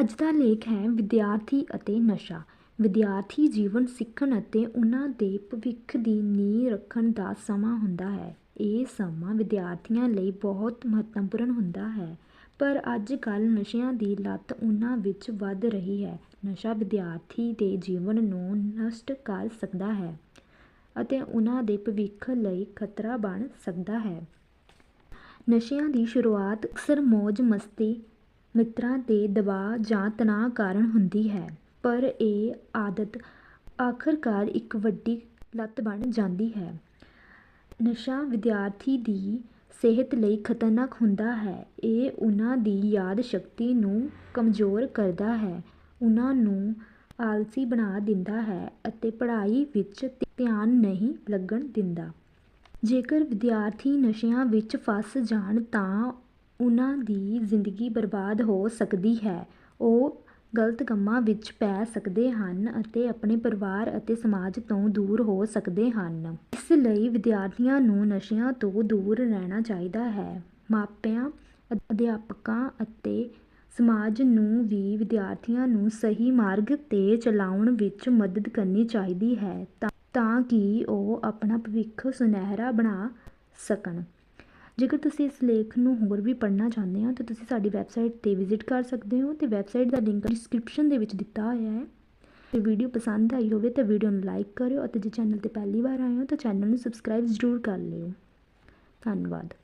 ਅੱਜ ਦਾ ਲੇਖ ਹੈ ਵਿਦਿਆਰਥੀ ਅਤੇ ਨਸ਼ਾ। ਵਿਦਿਆਰਥੀ ਜੀਵਨ ਸਿੱਖਣ ਅਤੇ ਉਹਨਾਂ ਦੇ ਭਵਿੱਖ ਦੀ ਨੀਂਹ ਰੱਖਣ ਦਾ ਸਮਾਂ ਹੁੰਦਾ ਹੈ। ਇਹ ਸਮਾਂ ਵਿਦਿਆਰਥੀਆਂ ਲਈ ਬਹੁਤ ਮਹੱਤਵਪੂਰਨ ਹੁੰਦਾ ਹੈ। ਪਰ ਅੱਜ ਕੱਲ੍ਹ ਨਸ਼ਿਆਂ ਦੀ ਲੱਤ ਉਹਨਾਂ ਵਿੱਚ ਵੱਧ ਰਹੀ ਹੈ। ਨਸ਼ਾ ਵਿਦਿਆਰਥੀ ਦੇ ਜੀਵਨ ਨੂੰ ਨਸ਼ਟ ਕਰ ਸਕਦਾ ਹੈ ਅਤੇ ਉਹਨਾਂ ਦੇ ਭਵਿੱਖ ਲਈ ਖਤਰਾ ਬਣ ਸਕਦਾ ਹੈ। ਨਸ਼ਿਆਂ ਦੀ ਸ਼ੁਰੂਆਤ ਅਕਸਰ ਮੌਜ ਮਸਤੀ ਮਿੱਤਰਾਂ ਦੇ ਦਬਾਅ ਜਾਂ ਤਣਾਅ ਕਾਰਨ ਹੁੰਦੀ ਹੈ, ਪਰ ਇਹ ਆਦਤ ਆਖਰਕਾਰ ਇੱਕ ਵੱਡੀ ਲੱਤ ਬਣ ਜਾਂਦੀ ਹੈ। ਨਸ਼ਾ ਵਿਦਿਆਰਥੀ ਦੀ ਸਿਹਤ ਲਈ ਖਤਰਨਾਕ ਹੁੰਦਾ ਹੈ। ਇਹ ਉਹਨਾਂ ਦੀ ਯਾਦ ਸ਼ਕਤੀ ਨੂੰ ਕਮਜ਼ੋਰ ਕਰਦਾ ਹੈ ਉਹਨਾਂ ਨੂੰ ਆਲਸੀ ਬਣਾ ਦਿੰਦਾ ਹੈ ਅਤੇ ਪੜ੍ਹਾਈ ਵਿੱਚ ਧਿਆਨ ਨਹੀਂ ਲੱਗਣ ਦਿੰਦਾ। ਜੇਕਰ ਵਿਦਿਆਰਥੀ ਨਸ਼ਿਆਂ ਵਿੱਚ ਫਸ ਜਾਣ ਤਾਂ ਉਹਨਾਂ ਦੀ ਜ਼ਿੰਦਗੀ ਬਰਬਾਦ ਹੋ ਸਕਦੀ ਹੈ। ਉਹ ਗਲਤ ਕੰਮਾਂ ਵਿੱਚ ਪੈ ਸਕਦੇ ਹਨ ਅਤੇ ਆਪਣੇ ਪਰਿਵਾਰ ਅਤੇ ਸਮਾਜ ਤੋਂ ਦੂਰ ਹੋ ਸਕਦੇ ਹਨ। ਇਸ ਲਈ ਵਿਦਿਆਰਥੀਆਂ ਨੂੰ ਨਸ਼ਿਆਂ ਤੋਂ ਦੂਰ ਰਹਿਣਾ ਚਾਹੀਦਾ ਹੈ। ਮਾਪਿਆਂ, ਅਧਿਆਪਕਾਂ ਅਤੇ ਸਮਾਜ ਨੂੰ ਵੀ ਵਿਦਿਆਰਥੀਆਂ ਨੂੰ ਸਹੀ ਮਾਰਗ 'ਤੇ ਚਲਾਉਣ ਵਿੱਚ ਮਦਦ ਕਰਨੀ ਚਾਹੀਦੀ ਹੈ ਤਾਂ ਤਾਂ ਕਿ ਉਹ ਆਪਣਾ ਭਵਿੱਖ ਸੁਨਹਿਰਾ ਬਣਾ ਸਕਣ। ਜੇਕਰ ਤੁਸੀਂ ਇਸ ਲੇਖ ਨੂੰ ਹੋਰ ਵੀ ਪੜ੍ਹਨਾ ਚਾਹੁੰਦੇ ਹੋ, ਤਾਂ ਤੁਸੀਂ ਸਾਡੀ ਵੈਬਸਾਈਟ 'ਤੇ ਵਿਜ਼ਿਟ ਕਰ ਸਕਦੇ ਹੋ ਤੇ ਵੈਬਸਾਈਟ ਦਾ ਲਿੰਕ ਡਿਸਕ੍ਰਿਪਸ਼ਨ ਦੇ ਵਿੱਚ ਦਿੱਤਾ ਹੋਇਆ ਹੈ। ਜੇ ਵੀਡੀਓ ਪਸੰਦ ਆਈ ਹੋਵੇ ਤਾਂ ਵੀਡੀਓ ਨੂੰ ਲਾਈਕ ਕਰਿਓ ਅਤੇ ਜੇ ਚੈਨਲ ਤੇ ਪਹਿਲੀ ਵਾਰ ਆਏ ਹੋ ਤਾਂ ਚੈਨਲ ਨੂੰ ਸਬਸਕ੍ਰਾਈਬ ਜ਼ਰੂਰ ਕਰ ਲਿਓ। ਧੰਨਵਾਦ।